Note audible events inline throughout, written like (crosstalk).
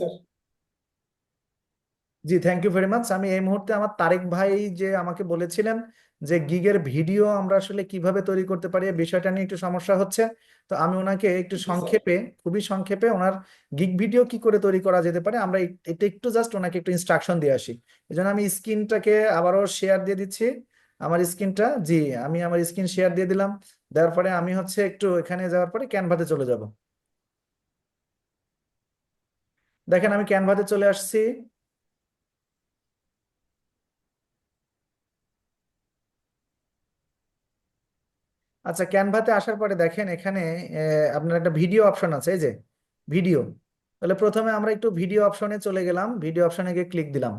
Sir. G thank you very much আমি এই মুহূর্তে আমার তারেক ভাই যে আমাকে বলেছিলেন যে গিগের ভিডিও আমরা আসলে কীভাবে তৈরি করতে পারি বিষয়টা নিয়ে একটু সমস্যা হচ্ছে। তো আমি ওনাকে একটু সংক্ষেপে খুবই সংক্ষেপে ওনার গিগ ভিডিও কি করে তৈরি করা যেতে পারে আমরা এটা একটু জাস্ট ওনাকে একটু ইনস্ট্রাকশন দিয়ে আসি। এই জন্য আমি স্ক্রিনটাকে আবারও শেয়ার দিয়ে দিচ্ছি। আমার স্ক্রিনটা জি আমি আমার স্ক্রিন শেয়ার দিয়ে দিলাম। দেওয়ার পরে আমি হচ্ছে একটু এখানে যাওয়ার পরে ক্যানভাতে চলে যাব। দেখেন আমি ক্যানভাতে চলে আসছি। আচ্ছা ক্যানভাতে আসার পরে দেখেন এখানে আপনার একটা ভিডিও অপশন আছে, এই যে ভিডিও তাহলে প্রথমে আমরা একটু ভিডিও অপশনে চলে গেলাম ভিডিও অপশনে গিয়ে ক্লিক দিলাম।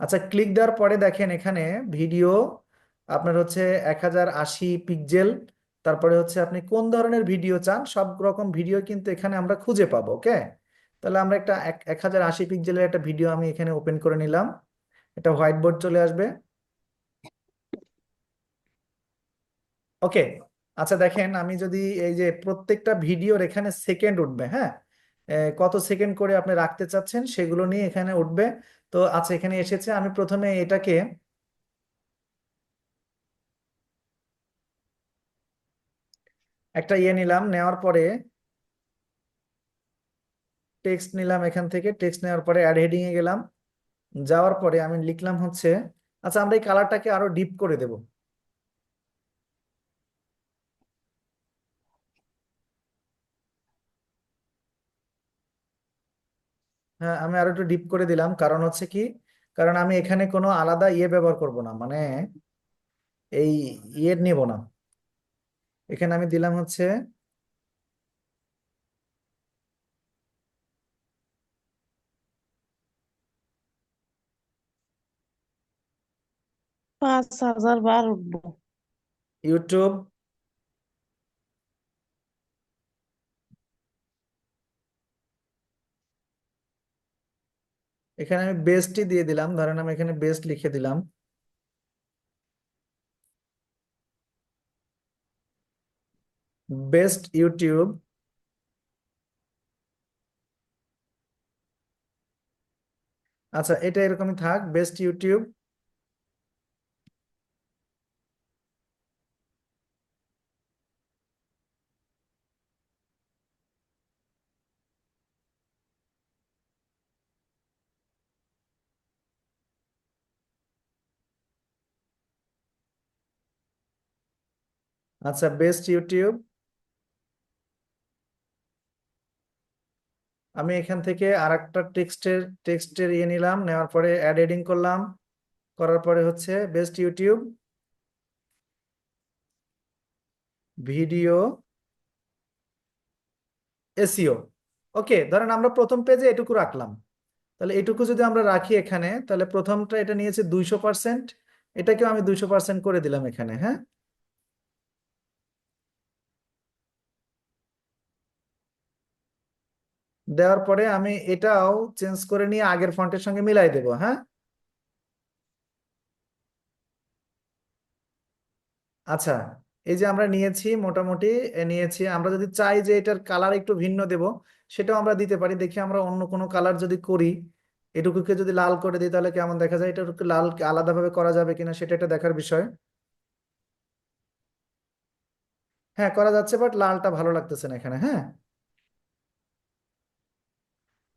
আচ্ছা ক্লিক দেওয়ার পরে দেখেন এখানে ভিডিও আপনার হচ্ছে এক হাজার আশি পিক্সেল তারপরে হচ্ছে আপনি কোন ধরনের ভিডিও চান, সব রকম ভিডিও কিন্তু এখানে আমরা খুঁজে পাবো ওকে তাহলে আমরা একটা এক হাজার আশি পিক্সেলের একটা ভিডিও আমি এখানে ওপেন করে নিলাম। এটা হোয়াইট বোর্ড চলে আসবে। ওকে আচ্ছা দেখেন, আমি যদি এই যে প্রত্যেকটা ভিডিওর এখানে সেকেন্ড উঠবে হ্যাঁ? কত সেকেন্ড করে আপনি রাখতে চাচ্ছেন সেগুলো নিয়ে এখানে উঠবে। তো আচ্ছা এখানে এসেছে, আমি প্রথমে এটাকে একটা ইয়ে নিলাম, নেওয়ার পরে টেক্সট নিলাম এখান থেকে টেক্সট নেওয়ার পরে অ্যাড হেডিং এ গেলাম। যাওয়ার পরে আমি লিখলাম হচ্ছে আচ্ছা আমরা এই কালারটাকে আরও ডিপ করে দেব। হ্যাঁ আমি আরও একটু ডিপ করে দিলাম। কারণ হচ্ছে কি, কারণ আমি এখানে কোনো আলাদা ইয়ে ব্যবহার করব না মানে এই ইয়ে নেব না। এখানে আমি দিলাম হচ্ছে পাঁচ হাজার বার উঠবো ইউটিউব এখানে আমি বেস্টই দিয়ে দিলাম। ধরেন আমি এখানে বেস্ট লিখে দিলাম। বেস্ট ইউটিউব আচ্ছা এটা এরকমই থাক। বেস্ট ইউটিউব আচ্ছা বেস্ট ইউটিউব আমি এখান থেকে আর একটা টেক্সটের টেক্সটের ইয়ে নিলাম, নেওয়ার পরে অ্যাড এডিং করলাম। করার পরে হচ্ছে best YouTube video SEO okay ধরেন আমরা প্রথম পেজে এটুকু রাখলাম। তাহলে এটুকু যদি আমরা রাখি এখানে, তাহলে প্রথমটা এটা নিয়েছে দুইশো পার্সেন্ট এটাকেও আমি দুইশো পার্সেন্ট করে দিলাম এখানে হ্যাঁ? দেওয়ার পরে আমি এটাও চেঞ্জ করে নিয়ে আগের ফন্টের সঙ্গে মিলাই দেবো হ্যাঁ? আচ্ছা এই যে আমরা নিয়েছি মোটামুটি নিয়েছি, আমরা যদি চাই যে এটার কালার একটু ভিন্ন দেব, সেটাও আমরা দিতে পারি। দেখি আমরা অন্য কোনো কালার যদি করি, এটুকুকে যদি লাল করে দিই, তাহলে কেমন দেখা যায়? এটা লাল আলাদাভাবে করা যাবে কিনা, সেটা একটা দেখার বিষয়। হ্যাঁ করা যাচ্ছে বাট লালটা ভালো লাগতেছে না এখানে হ্যাঁ?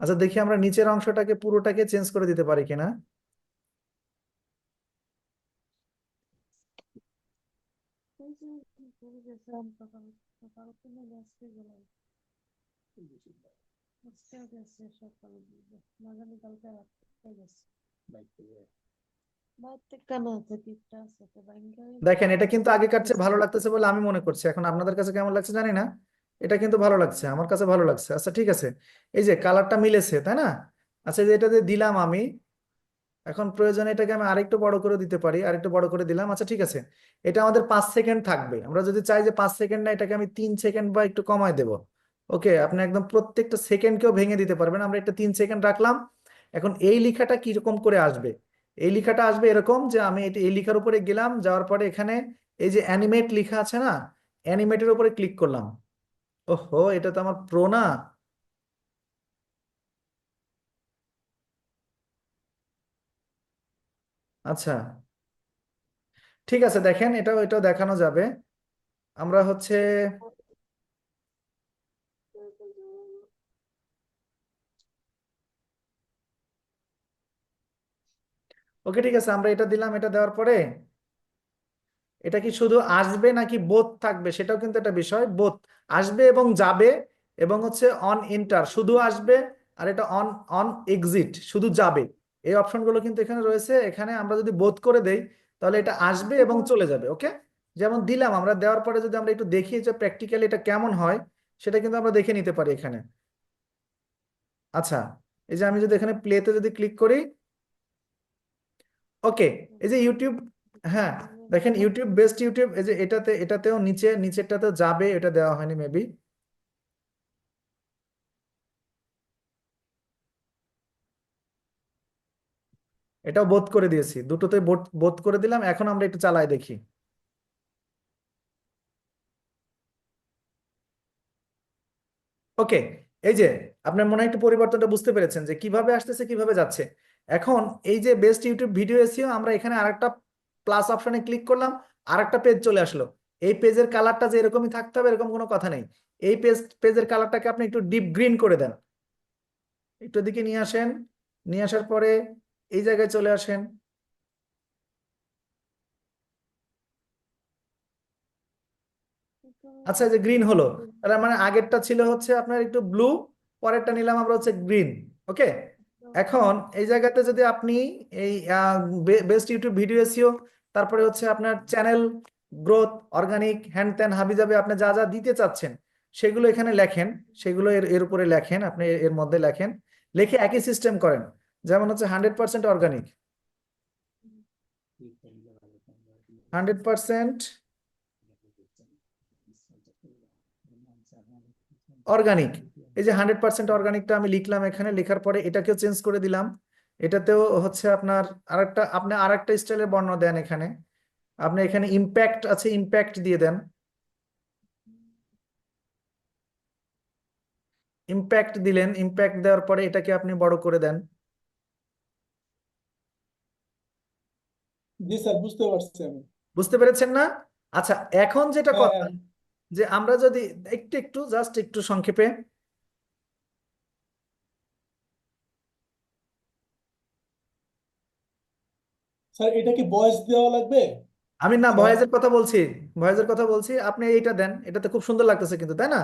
আচ্ছা দেখি আমরা নিচের অংশটাকে পুরোটাকে চেঞ্জ করে দিতে পারি কিনা। দেখেন, এটা কিন্তু আগেকার চেয়ে ভালো লাগতেছে বলে আমি মনে করছি। এখন আপনাদের কাছে কেমন লাগছে জানি না। এটা কিন্তু ভালো লাগছে, আমার কাছে ভালো লাগছে। আচ্ছা ঠিক আছে। এই যে কালারটা মিলেছে, তাই না? আচ্ছা যে এটাতে দিলাম আমি। এখন প্রয়োজনে এটাকে আমি আরেকটু বড় করে দিতে পারি, আরেকটু বড় করে দিলাম। আচ্ছা ঠিক আছে। এটা আমাদের পাঁচ সেকেন্ড থাকবে। আমরা যদি চাই যে পাঁচ সেকেন্ড না, এটাকে আমি তিন সেকেন্ড বা একটু কমায় দেব। ওকে, আপনি একদম প্রত্যেকটা সেকেন্ডকেও ভেঙে দিতে পারবেন। আমরা এটা তিন সেকেন্ড রাখলাম। এখন এই লেখাটা কীরকম করে আসবে? এই লেখাটা আসবে এরকম যে আমি এটা, এই লেখার উপরে গেলাম, যাওয়ার পরে এখানে এই যে অ্যানিমেট লেখা আছে না? অ্যানিমেটের উপরে ক্লিক করলাম। ওহো, এটা তো আমার প্রো না। আচ্ছা। ঠিক আছে, দেখেন এটা এটা দেখানো যাবে। আমরা হচ্ছে ওকে, ঠিক আছে, আমরা এটা দিলাম, এটা দেওয়ার পরে এটা কি শুধু আসবে নাকি বোধ থাকবে? সেটাও কিন্তু একটা বিষয় বোধ আসবে এবং যাবে এবং হচ্ছে অন এন্টার শুধু আসবে আর এটা অন অন এক্সিট শুধু যাবে। এই অপশনগুলো কিন্তু এখানে রয়েছে। এখানে আমরা যদি বোধ করে দেই, তাহলে এটা আসবে এবং চলে যাবে ওকে যেমন দিলাম, আমরা দেওয়ার পরে যদি আমরা একটু দেখি যে প্র্যাকটিক্যালি এটা কেমন হয়, সেটা কিন্তু আমরা দেখে নিতে পারি এখানে। আচ্ছা এই যে আমি যদি এখানে প্লেতে যদি ক্লিক করি ওকে এই যে ইউটিউব হ্যাঁ দেখেন ইউটিউব বেস্ট ইউটিউব এই যে এটাতে এটাতেও নিচে নিচেরটাতেও যাবে এটা দেওয়া হয়নি মেবি এটাও বোধ করে দিয়েছি। দুটোতে বোধ বোধ করে দিলাম এখন আমরা একটু চালাই দেখি। ওকে এই যে আপনার মনে হয় একটু পরিবর্তনটা বুঝতে পেরেছেন যে কীভাবে আসতেছে কীভাবে যাচ্ছে। এখন এই যে বেস্ট ইউটিউব ভিডিও এসিও আমরা এখানে আরেকটা প্লাস অপশনে ক্লিক করলাম আরেকটা পেজ চলে আসলো। এই পেজের কালারটা যে এরকমই থাকতে হবে এরকম কোনো কথা নেই। এই পেজ পেজের কালারটাকে আপনি একটু ডিপ গ্রিন করে দেন। একটু দিকে নিয়ে আসেন নিয়ে আসার পরে এই জায়গায় চলে আসেন। আচ্ছা যে গ্রিন হলো। তার মানে আগেরটা ছিল হচ্ছে আপনার একটু ব্লু পরেরটা নিলাম আমরা হচ্ছে গ্রিন ওকে এখন এই জায়গাতে যদি আপনি এই বেস্ট ইউটিউব ভিডিও এসিও তারপরে হচ্ছে আপনার চ্যানেল গ্রোথ অর্গানিক হ্যান্ড ত্যান হাবি যাবে আপনি যা যা দিতে চাচ্ছেন, সেগুলো এখানে লেখেন, সেগুলো এর এর উপরে লেখেন, আপনি এর মধ্যে লেখেন, লিখে একই সিস্টেম করেন, যেমন হচ্ছে hundred percent organic hundred percent organic এই যে হান্ড্রেড পার্সেন্ট অর্গানিকটা আমি লিখলাম এখানে, লেখার পরে এটাকেও চেঞ্জ করে দিলাম। এটাতেও হচ্ছে আপনার আরেকটা আপনি আরেকটা স্টাইলের বর্ণ দেন এখানে। আপনি এখানে ইম্প্যাক্ট আছে ইম্প্যাক্ট দিয়ে দেন। ইম্প্যাক্ট দিলেন ইম্প্যাক্ট দেওয়ার পরে এটাকে আপনি বড় করে দেন। জি স্যার বুঝতে পারছি আমি। বুঝতে পেরেছেন না? আচ্ছা এখন যেটা হ্যাঁ, কথা। যে আমরা যদি একটু একটু জাস্ট একটু সংক্ষেপে স্যার এটা কি বয়স দেওয়া লাগবে আমি না স্যার? ভয়েসের কথা বলছি ভয়েসের কথা বলছি আপনি এইটা দেন এটাতে খুব সুন্দর লাগতেছে কিন্তু তাই না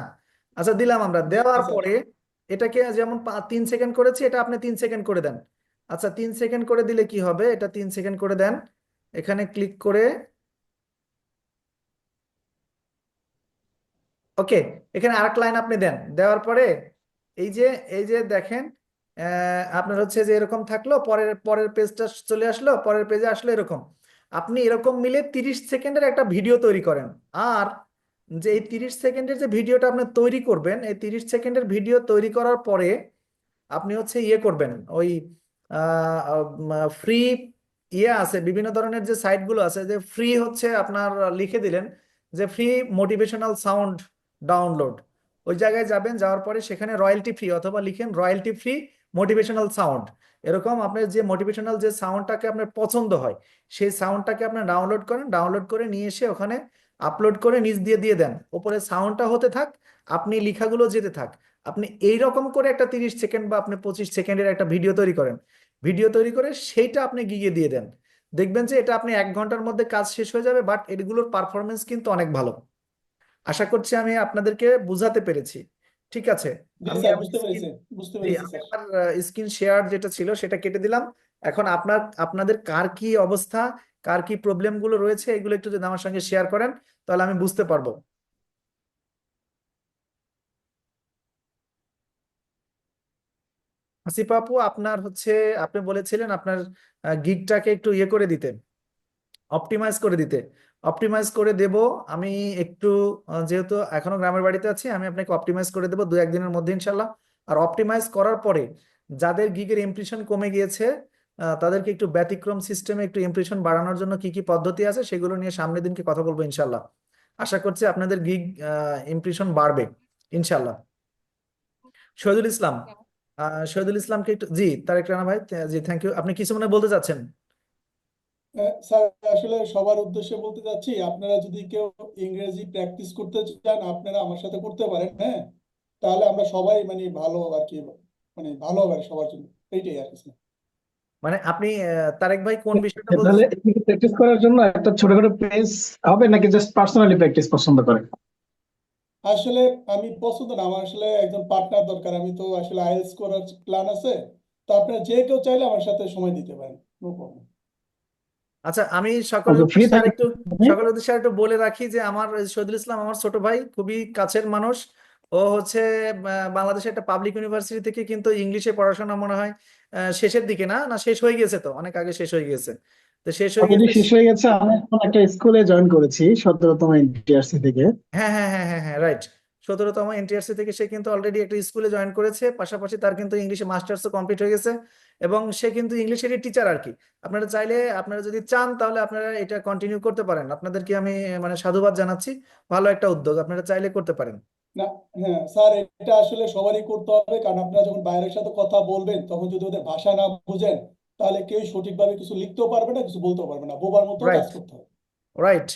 আচ্ছা দিলাম আমরা দেওয়ার আচ্ছা। পরে এটাকে যেমন তিন সেকেন্ড করেছি এটা আপনি তিন সেকেন্ড করে দেন আচ্ছা তিন সেকেন্ড করে দিলে কি হবে এটা তিন সেকেন্ড করে দেন এখানে ক্লিক করে ওকে এখানে আরেক লাইন আপনি দেন দেওয়ার পরে এই যে এই যে দেখেন আপনার হচ্ছে যে এরকম থাকল, পরের পরের পেজটা চলে আসলো, পরের পেজে আসলো এরকম। আপনি এরকম মিলে তিরিশ সেকেন্ডের একটা ভিডিও তৈরি করেন। আর যে এই তিরিশ সেকেন্ডের যে ভিডিওটা আপনি তৈরি করবেন, এই তিরিশ সেকেন্ডের ভিডিও তৈরি করার পরে আপনি হচ্ছে ইয়ে করবেন। ওই ফ্রি ইয়ে আছে, বিভিন্ন ধরনের যে সাইটগুলো আছে, যে ফ্রি হচ্ছে আপনার লিখে দিলেন, যে ফ্রি মোটিভেশনাল সাউন্ড ডাউনলোড ওই জায়গায় যাবেন, যাওয়ার পরে সেখানে রয়্যালটি ফ্রি অথবা লিখেন রয়্যালটি ফ্রি মোটিভেশনাল সাউন্ড এরকম আপনার যে মোটিভেশনাল যে সাউন্ডটাকে আপনার পছন্দ হয়, সেই সাউন্ডটাকে আপনি ডাউনলোড করেন ডাউনলোড করে নিয়ে এসে ওখানে আপলোড করে নিচ দিয়ে দিয়ে দেন। ওপরে সাউন্ডটা হতে থাক, আপনি লেখাগুলো যেতে থাক। আপনি এই রকম করে একটা তিরিশ সেকেন্ড বা আপনি পঁচিশ সেকেন্ডের একটা ভিডিও তৈরি করেন। ভিডিও তৈরি করে সেইটা আপনি গিয়ে দিয়ে দেন। দেখবেন যে এটা আপনি এক ঘণ্টার মধ্যে কাজ শেষ হয়ে যাবে বাট এগুলোর পারফরমেন্স কিন্তু অনেক ভালো। আশা করছি আমি আপনাদেরকে বুঝাতে পেরেছি। ঠিক আছে? আমি স্যার আমার স্ক্রিন শেয়ার যেটা ছিল সেটা কেটে দিলাম। এখন আপনার আপনাদের কার কি অবস্থা কার কি প্রবলেমগুলো রয়েছে এগুলো একটু যদি আমার সঙ্গে শেয়ার করেন তাহলে আমি বুঝতে পারব। আসিফ আপু আপনার হচ্ছে আপনি বলেছিলেন আপনার গিগটাকে একটু ইয়ে করে দিতে অপটিমাইজ করে দিতে। অপটিমাইজ করে দেব। আমি একটু যেহেতু এখনও গ্রামের বাড়িতে আছি আমি আপনাকে অপটিমাইজ করে দেবো দু একদিনের মধ্যে ইনশাল্লাহ। আর অপটিমাইজ করার পরে যাদের গিগের ইমপ্রেশন কমে গিয়েছে তাদেরকে একটু ব্যতিক্রম সিস্টেমে একটু ইমপ্রেশন বাড়ানোর জন্য কি কি পদ্ধতি আছে সেগুলো নিয়ে সামনের দিনকে কথা বলব ইনশাল্লাহ। আশা করছি আপনাদের গিগ ইমপ্রেশন বাড়বে ইনশাল্লাহ। শহীদুল ইসলাম শহীদুল ইসলামকে একটু জি তারেক রানা ভাই জি থ্যাংক ইউ আপনি কিছু মনে বলতে চাচ্ছেন? স্যার আসলে সবার উদ্দেশ্যে বলতে চাচ্ছি আপনারা যদি কেউ ইংরেজি প্র্যাকটিস করতে চান আপনারা আমার সাথে করতে পারেন হ্যাঁ? তাহলে আমরা সবাই মানে ভালো আর কি মানে ভালো হবে সবার জন্য। এইটাই আর কি মানে আপনি তারেক ভাই কোন বিষয়টা তাহলে প্র্যাকটিস করার জন্য একটা ছোটখাটো পেজ হবে নাকি জাস্ট পার্সোনালি প্র্যাকটিস পছন্দ করেন আসলে আমি পছন্দ না আমার আসলে একজন পার্টনার দরকার আমি তো আসলে আইএলটিএস করার প্ল্যান আছে। তো আপনারা যে কেউ চাইলে আমার সাথে সময় দিতে পারেন নো প্রবলেম আচ্ছা আমি সকলের উদ্দেশ্যে আর একটু আপনি? সকলের উদ্দেশ্যে একটু বলে রাখি যে আমার শহীদুল ইসলাম আমার ছোট ভাই খুবই কাছের মানুষ। ও হচ্ছে বাংলাদেশের একটা পাবলিক ইউনিভার্সিটি থেকে কিন্তু ইংলিশে পড়াশোনা মনে হয় শেষের দিকে না? না শেষ হয়ে গেছে তো? অনেক আগে শেষ হয়ে গেছে। তো শেষ হয়ে গেছে শেষ হয়ে গেছে। আমি এখন একটা স্কুলে জয়েন করেছি সতেরোতম এনটিআরসি থেকে। হ্যাঁ হ্যাঁ হ্যাঁ হ্যাঁ হ্যাঁ রাইট সতেরোতম এনটিআরসি থেকে সে কিন্তু অলরেডি একটা স্কুলে জয়েন করেছে পাশাপাশি তার কিন্তু ইংলিশে মাস্টার্সও কমপ্লিট হয়ে গেছে এবং সে কিন্তু ইংলিশেরই টিচার আর কি। আপনারা চাইলে আপনারা যদি চান তাহলে আপনারা এটা কন্টিনিউ করতে পারেন। আপনাদেরকে আমি মানে সাধুবাদ জানাচ্ছি। ভালো একটা উদ্যোগ আপনারা চাইলে করতে পারেন। না হ্যাঁ স্যার এটা আসলে সবারই করতে হবে কারণ আপনারা যখন বাইরের সাথে কথা বলবেন তখন যদি ওদের ভাষা না বুঝেন তাহলে কেউ সঠিকভাবে কিছু লিখতেও পারবে না কিছু বলতেও পারবে না। বোবার মতো কাজ করতে হবে। রাইট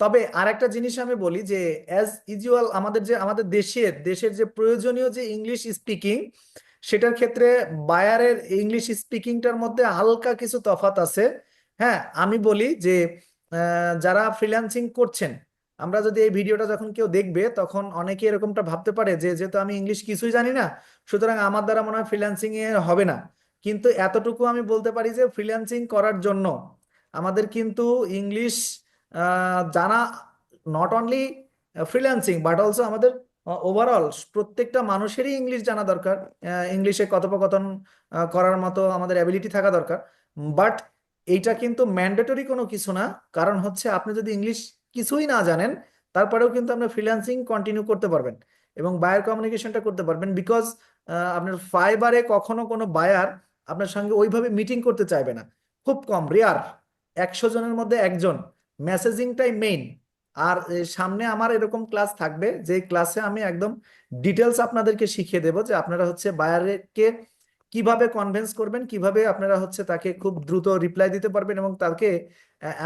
তবে আরেকটা জিনিস আমি বলি যে অ্যাজ ইউজুয়াল আমাদের যে, আমাদের দেশের দেশের যে প্রয়োজনীয় যে ইংলিশ স্পিকিং সেটার ক্ষেত্রে বায়ারের ইংলিশ স্পিকিংটার মধ্যে হালকা কিছু তফাৎ আছে। হ্যাঁ আমি বলি যে যারা ফ্রিল্যান্সিং করছেন, আমরা যদি এই ভিডিওটা যখন কেউ দেখবে, তখন অনেকে এরকমটা ভাবতে পারে যে, যেহেতু আমি ইংলিশ কিছুই জানি না, সুতরাং আমার দ্বারা মনে হয় ফ্রিল্যান্সিং এ হবে না। কিন্তু এতটুকু আমি বলতে পারি যে ফ্রিল্যান্সিং করার জন্য আমাদের কিন্তু ইংলিশ জানা not only freelancing but also আমাদের ওভারঅল প্রত্যেকটা মানুষেরই ইংলিশ জানা দরকার। ইংলিশে কথোপকথন করার মতো আমাদের অ্যাবিলিটি থাকা দরকার। বাট এইটা কিন্তু ম্যান্ডেটরি কোনো কিছু না। কারণ হচ্ছে আপনি যদি ইংলিশ কিছুই না জানেন, তারপরেও কিন্তু আপনি ফ্রিল্যান্সিং কন্টিনিউ করতে পারবেন এবং বায়ার কমিউনিকেশনটা করতে পারবেন বিকজ আপনার ফাইবারে কখনো কোনো বায়ার আপনার সঙ্গে ওইভাবে মিটিং করতে চাইবে না। খুব কম রেয়ার একশো জনের মধ্যে একজন। মেসেজিংটাই মেইন আর সামনে আমার এরকম ক্লাস থাকবে, যে ক্লাসে আমি একদম ডিটেলস আপনাদেরকে শিখিয়ে দেবো যে আপনারা হচ্ছে বায়ারকে কীভাবে কনভেন্স করবেন, কীভাবে আপনারা হচ্ছে তাকে খুব দ্রুত রিপ্লাই দিতে পারবেন এবং তাকে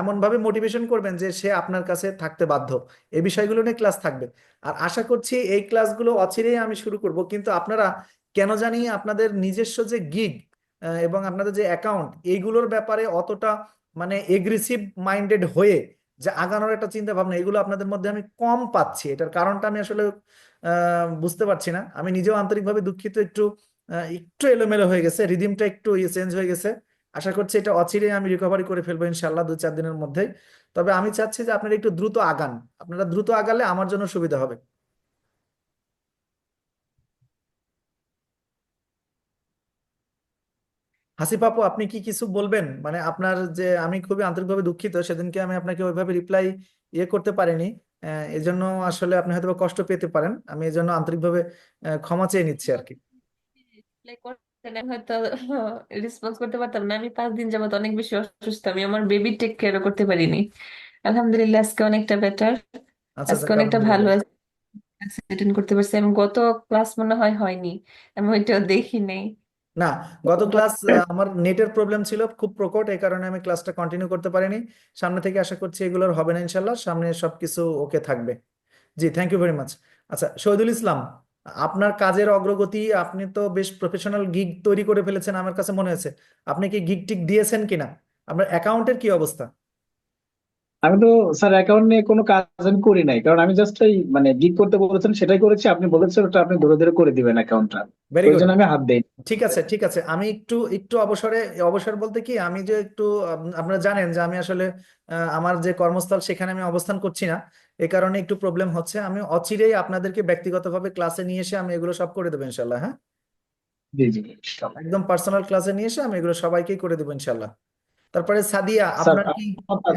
এমনভাবে মোটিভেশন করবেন যে সে আপনার কাছে থাকতে বাধ্য। এই বিষয়গুলো নিয়ে ক্লাস থাকবে। আর আশা করছি এই ক্লাসগুলো অচিরেই আমি শুরু করব, কিন্তু আপনারা কেন জানি আপনাদের নিজস্ব যে গিগ এবং আপনাদের যে অ্যাকাউন্ট এইগুলোর ব্যাপারে অতটা মানে এগ্রেসিভ মাইন্ডেড হয়ে যে আগানোর একটা চিন্তা ভাবনা এগুলো আপনাদের মধ্যে আমি কম পাচ্ছি। এটার কারণটা আমি আসলে বুঝতে পারছি না। আমি নিজেও আন্তরিকভাবে দুঃখিত, একটু একটু এলোমেলো হয়ে গেছে, রিদিমটা একটু ইয়ে চেঞ্জ হয়ে গেছে। আশা করছি এটা অচিরে আমি রিকভারি করে ফেলব ইনশাল্লাহ দু চার দিনের মধ্যেই। তবে আমি চাচ্ছি যে আপনারা একটু দ্রুত আগান। আপনারা দ্রুত আগালে আমার জন্য সুবিধা হবে। হাসিফ আপু আপনি কি কিছু বলবেন? মানে আপনার যে আমি খুবই আন্তরিকভাবে দুঃখিত সেদিনকে আমি আপনাকে ওইভাবে রিপ্লাই ইয়ে করতে পারিনি। আহ, এজন্য আসলে আপনি হয়তো কষ্ট পেতে পারেন। আমি এজন্য আন্তরিকভাবে ক্ষমা চেয়ে নিচ্ছি আর কি। আমি হয়তো রেসপন্স করতে পারতাম না। আমি পাঁচ দিন যাবত অনেক বেশি অসুস্থ আমি আমার বেবি টেক কেয়ারও করতে পারিনি। আলহামদুলিল্লাহ আজকে অনেকটা বেটার আচ্ছা আজকে অনেকটা ভালো আছে। অ্যাটেন্ড করতে পারছি। আমি গত ক্লাস মনে হয় হয়নি। আমি ওইটাও দেখি নাই। না, গত ক্লাস আমার নেটের প্রবলেম ছিল, খুব প্রকট, এই কারণে আমি ক্লাসটা কন্টিনিউ করতে পারিনি। সামনে থেকে আশা করছি এগুলোর হবে না ইনশাল্লাহ সামনে সবকিছু ওকে থাকবে। জি থ্যাংক ইউ ভেরি মাচ আচ্ছা শহীদুল ইসলাম, আপনার কাজের অগ্রগতি, আপনি তো বেশ প্রফেশনাল গিগ তৈরি করে ফেলেছেন, আমার কাছে মনে হয়েছে। আপনি কি গিগ টিক দিয়েছেন কিনা? আপনার অ্যাকাউন্টের কি অবস্থা? আমি তো স্যার অ্যাকাউন্ট নিয়ে কোনো কাজ আমি করি নাই। কারণ আমি জাস্ট এই মানে গিগ করতে বলেছেন সেটাই করেছি। আপনি বলেছেন ওটা আপনি ধরে ধরে করে দিবেন অ্যাকাউন্টটা ভেরি ওই গুড জন্য আমি হাত দেই ঠিক আছে ঠিক আছে। আমি একটু একটু অবসরে অবসর বলতে কি আমি যে একটু আপ- আপনারা জানেন যে আমি আসলে আহ, আমার যে কর্মস্থল সেখানে আমি অবস্থান করছি না। এই কারণে একটু প্রবলেম হচ্ছে। আমি অচিরেই আপনাদেরকে ব্যক্তিগতভাবে ক্লাসে নিয়ে এসে আমি এগুলো সব করে দেবো ইনশাল্লাহ হ্যাঁ? জি জি ইনশাআল্লাহ। একদম পার্সোনাল ক্লাসে নিয়ে এসে আমি এগুলো সবাইকেই করে দেবো ইনশাল্লাহ তারপরে সাদিয়া আপনার কি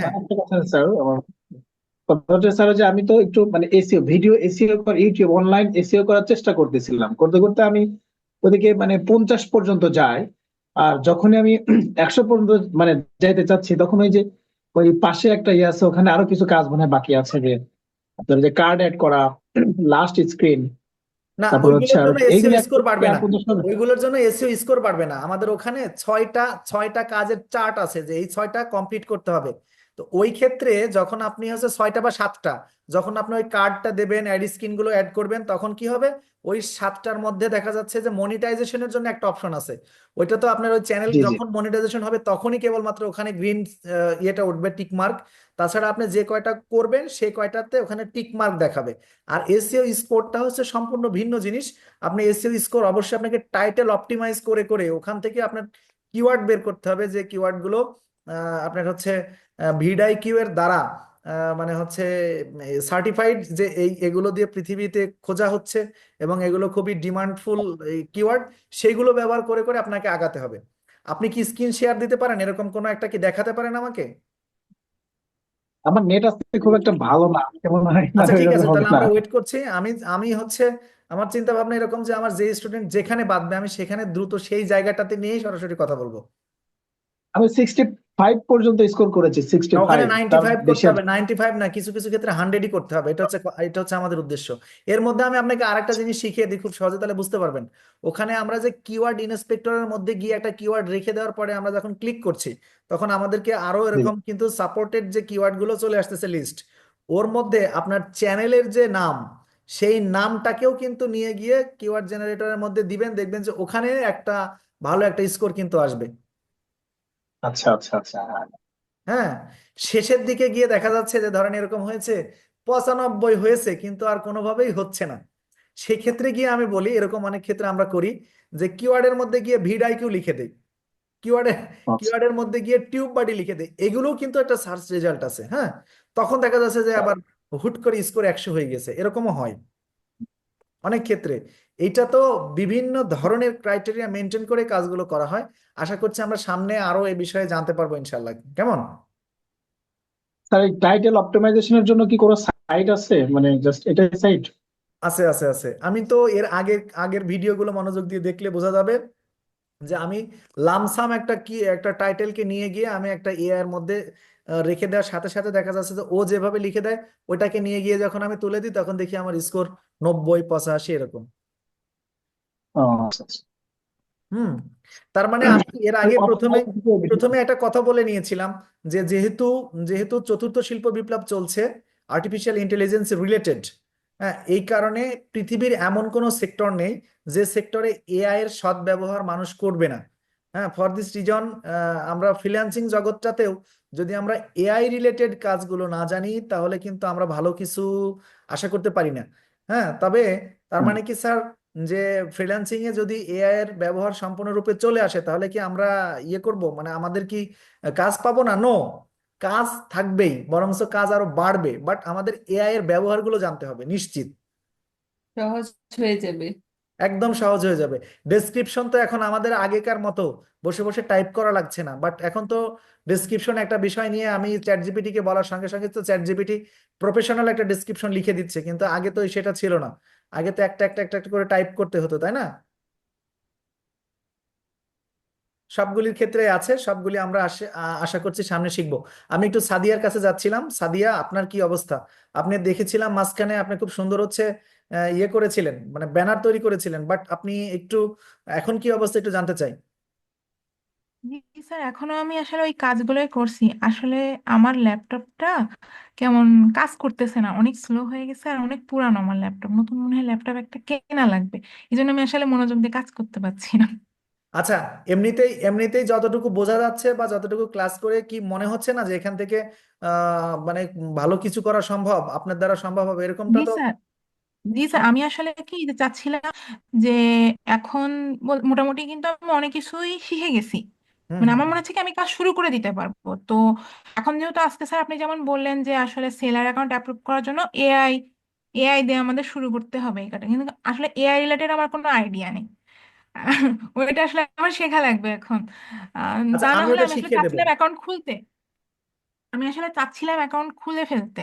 হ্যাঁ। স্যার আমার স্যার যে আমি তো একটু মানে এসিও ভিডিও এসিও কর ইউটিউব অনলাইন এসিও করার চেষ্টা করতেছিলাম। করতে করতে আমি ওদিকে মানে পঞ্চাশ পর্যন্ত যাই আর যখনই আমি (clears throat) একশো পর্যন্ত মানে যাইতে চাচ্ছি তখন ওই যে ওই পাশে একটা ইয়ে আছে ওখানে আরও কিছু কাজ মনে বাকি আছে যে আপনার যে কার্ড অ্যাড করা (clears throat) লাস্ট স্ক্রিন না তারপর হচ্ছে ওইগুলোর আর জন্য এসইও এইগুলো স্কোর বাড়বে না। ওইগুলোর জন্য এসইও স্কোর বাড়বে না। আমাদের ওখানে ছয়টা ছয়টা কাজের চার্ট আছে যে এই ছয়টা কমপ্লিট করতে হবে। তো ওই ক্ষেত্রে যখন আপনি হচ্ছে ছয়টা বা সাতটা যখন আপনি ওই কার্ডটা দেবেন অ্যাড স্ক্রিনগুলো অ্যাড করবেন তখন কি হবে? ওই সাতটার মধ্যে দেখা যাচ্ছে যে মনিটাইজেশনের জন্য একটা অপশন আছে। ওইটা তো আপনার ওই চ্যানেল জি জি। যখন মনিটাইজেশন হবে তখনই কেবলমাত্র ওখানে গ্রিন ইয়েটা উঠবে টিক মার্ক তাছাড়া আপনি যে কয়টা করবেন সেই কয়টাতে ওখানে টিক মার্ক দেখাবে। আর এসইও স্কোরটা হচ্ছে সম্পূর্ণ ভিন্ন জিনিস। আপনি এসিও স্কোর অবশ্যই আপনাকে টাইটেল অপটিমাইজ করে করে ওখান থেকে আপনার কিওয়ার্ড বের করতে হবে যে কিওয়ার্ডগুলো আপনার হচ্ছে ভিডাই কিউ এর দ্বারা মানে হচ্ছে সার্টিফাইড যে এই, এগুলো দিয়ে পৃথিবীতে খোঁজা হচ্ছে এবং এগুলো খুবই ডিমান্ডফুল কিওয়ার্ড সেইগুলো ব্যবহার করে করে আপনাকে আগাতে হবে। আপনি কি স্ক্রিন শেয়ার দিতে পারেন? এরকম কোনো একটা কি দেখাতে পারেন আমাকে? আমার নেট আসতে খুব একটা ভালো না কেমন হয় আচ্ছা ঠিক আছে তাহলে আমরা ওয়েট করছি। আমি আমি হচ্ছে আমার চিন্তা ভাবনা এরকম যে আমার যে স্টুডেন্ট যেখানে বাদবে আমি সেখানে দ্রুত সেই জায়গাটাতে নিয়েই সরাসরি কথা বলব। আমি সিক্সটি ফাইভ পর্যন্ত স্কোর করেছি সিক্সটি ওখানে নাইনটি ফাইভ করতে হবে নাইনটি ফাইভ না কিছু কিছু ক্ষেত্রে হান্ড্রেডই করতে হবে এটা হচ্ছে এটা হচ্ছে আমাদের উদ্দেশ্য। এর মধ্যে আমি আপনাকে আরেকটা জিনিস শিখিয়ে দিই খুব সহজে তাহলে বুঝতে পারবেন। ওখানে আমরা যে কিওয়ার্ড ইন্সপেক্টরের মধ্যে গিয়ে একটা কিওয়ার্ড রেখে দেওয়ার পরে আমরা যখন ক্লিক করছি তখন আমাদেরকে আরও এরকম কিন্তু সাপোর্টেড যে কিওয়ার্ডগুলো চলে আসতেছে লিস্ট ওর মধ্যে আপনার চ্যানেলের যে নাম সেই নামটাকেও কিন্তু নিয়ে গিয়ে কিওয়ার্ড জেনারেটরের মধ্যে দিবেন দেখবেন যে ওখানে একটা ভালো একটা স্কোর কিন্তু আসবে। আচ্ছা আচ্ছা আচ্ছা হ্যাঁ। হ্যাঁ শেষের দিকে গিয়ে দেখা যাচ্ছে যে ধরেন এরকম হয়েছে পঁচানব্বই হয়েছে কিন্তু আর কোনোভাবেই হচ্ছে না। সেক্ষেত্রে গিয়ে আমি বলি এরকম অনেক ক্ষেত্রে আমরা করি যে কিওয়ার্ডের মধ্যে গিয়ে ভিড আইকিউ লিখে দেই। কিওয়ার্ডে আচ্ছা। কিওয়ার্ডের মধ্যে গিয়ে টিউব বাডি লিখে দেই। এগুলোও কিন্তু একটা সার্চ রেজাল্ট আছে হ্যাঁ? তখন দেখা যাচ্ছে যে আবার হুট করে স্কোর একশো হয়ে গেছে। এরকমও হয়। অনেক ক্ষেত্রে। এইটা তো বিভিন্ন ধরনের ক্রাইটেরিয়া মেনটেন করে কাজগুলো করা হয়। আশা করছি আমরা সামনে আরও এই বিষয়ে জানতে পারব ইনশাল্লাহ কেমন? স্যার এই টাইটেল অপটিমাইজেশনের জন্য কি কোনো সাইট আছে? মানে জাস্ট এটাই সাইট আছে আছে আছে। আমি তো এর আগের আগের ভিডিওগুলো মনোযোগ দিয়ে দেখলে বোঝা যাবে যে আমি লামসাম একটা কি একটা টাইটেলকে নিয়ে গিয়ে আমি একটা এআই এর মধ্যে রেখে দেওয়ার সাথে সাথে দেখা যাচ্ছে যে ও যেভাবে লিখে দেয় ওটাকে নিয়ে গিয়ে যখন আমি তুলে দিই তখন দেখি আমার স্কোর নব্বই পঁচাশি এরকম। আচ্ছা আচ্ছা। হুম তার মানে আমি (clears throat) এর আগে প্রথমে (clears throat) প্রথমে একটা কথা বলে নিয়েছিলাম যে যেহেতু যেহেতু চতুর্থ শিল্প বিপ্লব চলছে আর্টিফিশিয়াল ইন্টেলিজেন্স রিলেটেড হ্যাঁ এই কারণে পৃথিবীর এমন কোনো সেক্টর নেই যে সেক্টরে এআই এর সদ্ব্যবহার মানুষ করবে না। হ্যাঁ ফর দিস রিজন আমরা ফ্রিল্যান্সিং জগৎটাতেও যদি আমরা এআই রিলেটেড কাজগুলো না জানি তাহলে কিন্তু আমরা ভালো কিছু আশা করতে পারি না। হ্যাঁ তবে তার মানে কি স্যার? যে ফ্রিল্যান্সিং এ যদি এআই এর ব্যবহার সম্পূর্ণরূপে চলে আসে তাহলে কি আমরা ইয়ে করব? মানে আমাদের কি কাজ পাবো না? নো কাজ থাকবেই বরঞ্চ কাজ আরও বাড়বে। বাট আমাদের এআই এর ব্যবহারগুলো জানতে হবে নিশ্চিত। সহজ হয়ে যাবে। একদম সহজ হয়ে যাবে। ডেসক্রিপশন তো এখন আমাদের আগেকার মতো বসে বসে টাইপ করা লাগছে না। বাট এখন তো ডেসক্রিপশন একটা বিষয় নিয়ে আমি চ্যাট জিপিটি কে বলার সঙ্গে সঙ্গে তো চ্যাট জিপিটি প্রফেশনাল একটা ডেসক্রিপশন লিখে দিচ্ছে। কিন্তু আগে তো সেটা ছিল না। আগে তো একটা একটা একটা একটা করে টাইপ করতে হতো, তাই না? সবগুলির ক্ষেত্রে আছে, সবগুলি আমরা আশা করছি সামনে শিখব। আমি একটু সাদিয়ার কাছে যাচ্ছিলাম। সাদিয়া, আপনার কি অবস্থা? আপনি দেখেছিলাম মাঝখানে আপনি খুব সুন্দর হচ্ছে ইয়ে করেছিলেন মানে ব্যানার তৈরি করেছিলেন বাট আপনি একটু এখন কি অবস্থা একটু জানতে চাই। জি স্যার এখনও আমি আসলে ওই কাজগুলোই করছি। আসলে আমার ল্যাপটপটা কেমন কাজ করতেছে না অনেক স্লো হয়ে গেছে আর অনেক পুরানো আমার ল্যাপটপ। নতুন মনে হয় ল্যাপটপ একটা কেনা লাগবে এই জন্য আমি আসলে মনোযোগ দিয়ে কাজ করতে পারছি না। আচ্ছা এমনিতেই এমনিতেই যতটুকু বোঝা যাচ্ছে বা যতটুকু ক্লাস করে কি মনে হচ্ছে না যে এখান থেকে আহ মানে ভালো কিছু করা সম্ভব আপনার দ্বারা সম্ভব হবে এরকমটা জি তো স্যার। জি স্যার আমি আসলে কি যে চাচ্ছিলাম যে এখন বল- মোটামুটি কিন্তু আমি অনেক কিছুই শিখে গেছি। হুম মানে হুম আমার মনে হচ্ছে কি আমি কাজ শুরু করে দিতে পারব। তো এখন যেহেতু আজকে স্যার আপনি যেমন বললেন যে আসলে সেলার অ্যাকাউন্ট অ্যাপ্রুভ করার জন্য এআই এআই দিয়ে আমাদের শুরু করতে হবে এই কাজটা। কিন্তু আসলে এআই রিলেটেড আমার কোনো আইডিয়া নেই। (laughs) ওইটা আসলে আমার শেখা লাগবে এখন। আহ, আচ্ছা তা না আমি হলে ওটা আমি আসলে শিখিয়ে দেবো। চাচ্ছিলাম অ্যাকাউন্ট খুলতে। আমি আসলে চাচ্ছিলাম অ্যাকাউন্ট খুলে ফেলতে।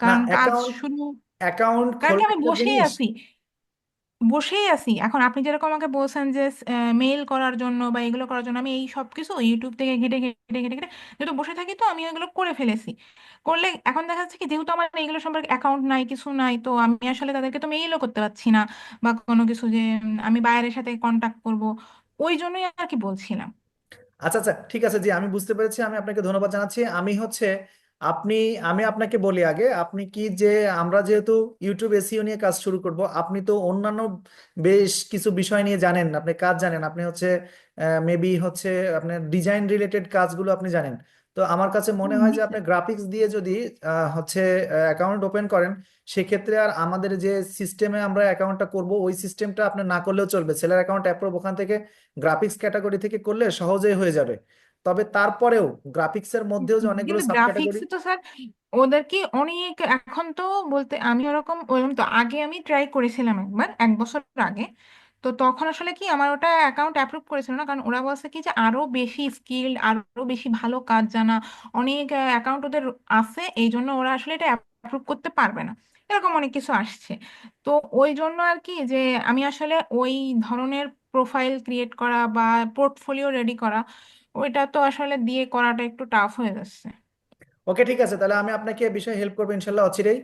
না কারণ কাজ অ্যাকাউন্ট শুরু অ্যাকাউন্ট কারণ কি আমি বসেই জিনিস আছি। বসেই আছি। এখন আপনি যেরকম আমাকে বলছেন যে মেইল করার জন্য বা এগুলো করার জন্য আমি এই সব কিছু ইউটিউব থেকে ঘেটে ঘেটে ঘেটে ঘেটে যেহেতু বসে থাকি তো আমি এগুলো করে ফেলেছি। করলে এখন দেখা যাচ্ছে কি যেহেতু আমার এইগুলো সম্পর্কে অ্যাকাউন্ট নাই কিছু নাই তো আমি আসলে তাদেরকে তো মেইলও করতে পারছি না বা কোনো কিছু যে আমি বাইরের সাথে কন্ট্যাক্ট করব ওই জন্যই আর কি বলছিলাম। আচ্ছা আচ্ছা ঠিক আছে জি আমি বুঝতে পেরেছি। আমি আপনাকে ধন্যবাদ জানাচ্ছি। আমি হচ্ছে আপনি, আমি আপনাকে বলি আগে, আপনি কি যে, আমরা যেহেতু ইউটিউব এসিও নিয়ে কাজ শুরু করব, আপনি তো অন্যান্য বেশ কিছু বিষয় নিয়ে জানেন, আপনি কাজ জানেন, আপনি হচ্ছে মেবি হচ্ছে আপনার ডিজাইন রিলেটেড কাজগুলো আপনি জানেন। তো আমার কাছে মনে হয় যে, আপনি গ্রাফিক্স দিয়ে যদি হচ্ছে অ্যাকাউন্ট ওপেন করেন, সেক্ষেত্রে আর আমাদের যে সিস্টেমে আমরা অ্যাকাউন্টটা করব, ওই সিস্টেমটা আপনি না করলেও চলবে। সেলার অ্যাকাউন্ট অ্যাপ্রুভ ওখান থেকে গ্রাফিক্স ক্যাটাগরি থেকে করলে সহজেই হয়ে যাবে। তবে তারপরেও গ্রাফিক্সের মধ্যেও যে অনেকগুলো কিন্তু সাব ক্যাটাগরি গ্রাফিক্স তো স্যার ওদের কি অনেক এখন তো বলতে আমি ওরকম ওরকম তো আগে আমি ট্রাই করেছিলাম একবার এক বছর আগে। তো তখন আসলে কি আমার ওটা অ্যাকাউন্ট অ্যাপ্রুভ করেছিল না কারণ ওরা বলছে কি যে আরও বেশি স্কিল্ড আরও বেশি ভালো কাজ জানা অনেক অ্যাকাউন্ট ওদের আছে এই জন্য ওরা আসলে এটা অ্যাপ্রুভ করতে পারবে না। এরকম অনেক কিছু আসছে। তো ওই জন্য আর কি যে আমি আসলে ওই ধরনের প্রোফাইল ক্রিয়েট করা বা পোর্টফোলিও রেডি করা, ওইটা তো আসলে দিয়ে করাটা একটু টাফ হয়ে যাচ্ছে। ওকে ঠিক আছে। তাহলে আমি আপনাকে এ বিষয়ে হেল্প করব ইনশাল্লাহ অচিরেই।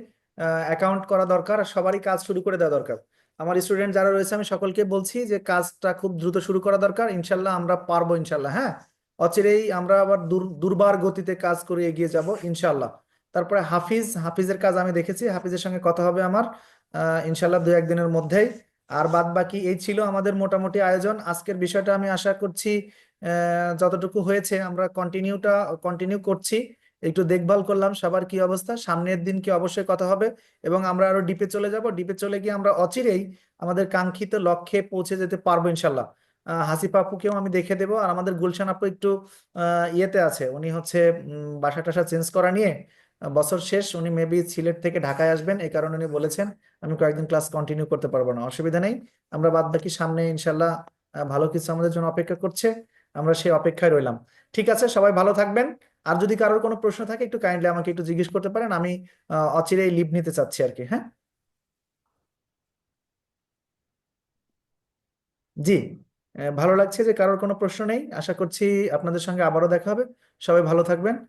অ্যাকাউন্ট করা দরকার আর সবারই কাজ শুরু করে দেওয়া দরকার। আমার স্টুডেন্ট যারা রয়েছে, আমি সকলকে বলছি যে কাজটা খুব দ্রুত শুরু করা দরকার। ইনশাল্লাহ আমরা পারব ইনশাল্লাহ হ্যাঁ? অচিরেই আমরা আবার দুর, দুর্বার গতিতে কাজ করে এগিয়ে যাব ইনশাল্লাহ। তারপরে হাফিজ, হাফিজের কাজ আমি দেখেছি। হাফিজের সঙ্গে কথা হবে আমার ইনশাল্লাহ দু একদিনের মধ্যেই। আর বাদ বাকি এই ছিল আমাদের মোটামুটি আয়োজন। আজকের বিষয়টা আমি আশা করছি যতটুকু হয়েছে আমরা কন্টিনিউটা কন্টিনিউ করছি। একটু দেখভাল করলাম, সবার কি অবস্থা, সামনের দিন কি অবশ্যই কথা হবে এবং আমরা আরও ডিপে চলে যাব। ডিপে চলে গিয়ে আমরা অচিরেই আমাদের কাঙ্ক্ষিত লক্ষ্যে পৌঁছে যেতে পারব ইনশাল্লাহ হাসিফ আপুকেও আমি দেখে দেবো। আর আমাদের গুলশান আপু একটু ইয়েতে আছে। উনি হচ্ছে বাসা টাসা চেঞ্জ করা নিয়ে বছর শেষ উনি মেবি সিলেট থেকে ঢাকায় আসবেন, এই কারণে উনি বলেছেন, আমি কয়েকদিন ক্লাস কন্টিনিউ করতে পারব না, অসুবিধা নেই। আমরা বাদ বাকি সামনে ইনশাল্লাহ ভালো কিছু আমাদের জন্য অপেক্ষা করছে, আমরা সেই অপেক্ষায় রইলাম। ঠিক আছে, সবাই ভালো থাকবেন। আর যদি কারোর কোনো প্রশ্ন থাকে, একটু কাইন্ডলি আমাকে একটু জিজ্ঞেস করতে পারেন, আমি অচিরেই লিভ নিতে চাচ্ছি আর কি হ্যাঁ? জি ভালো লাগছে যে কারোর কোনো প্রশ্ন নেই, আশা করছি আপনাদের সঙ্গে আবারও দেখা হবে। সবাই ভালো থাকবেন।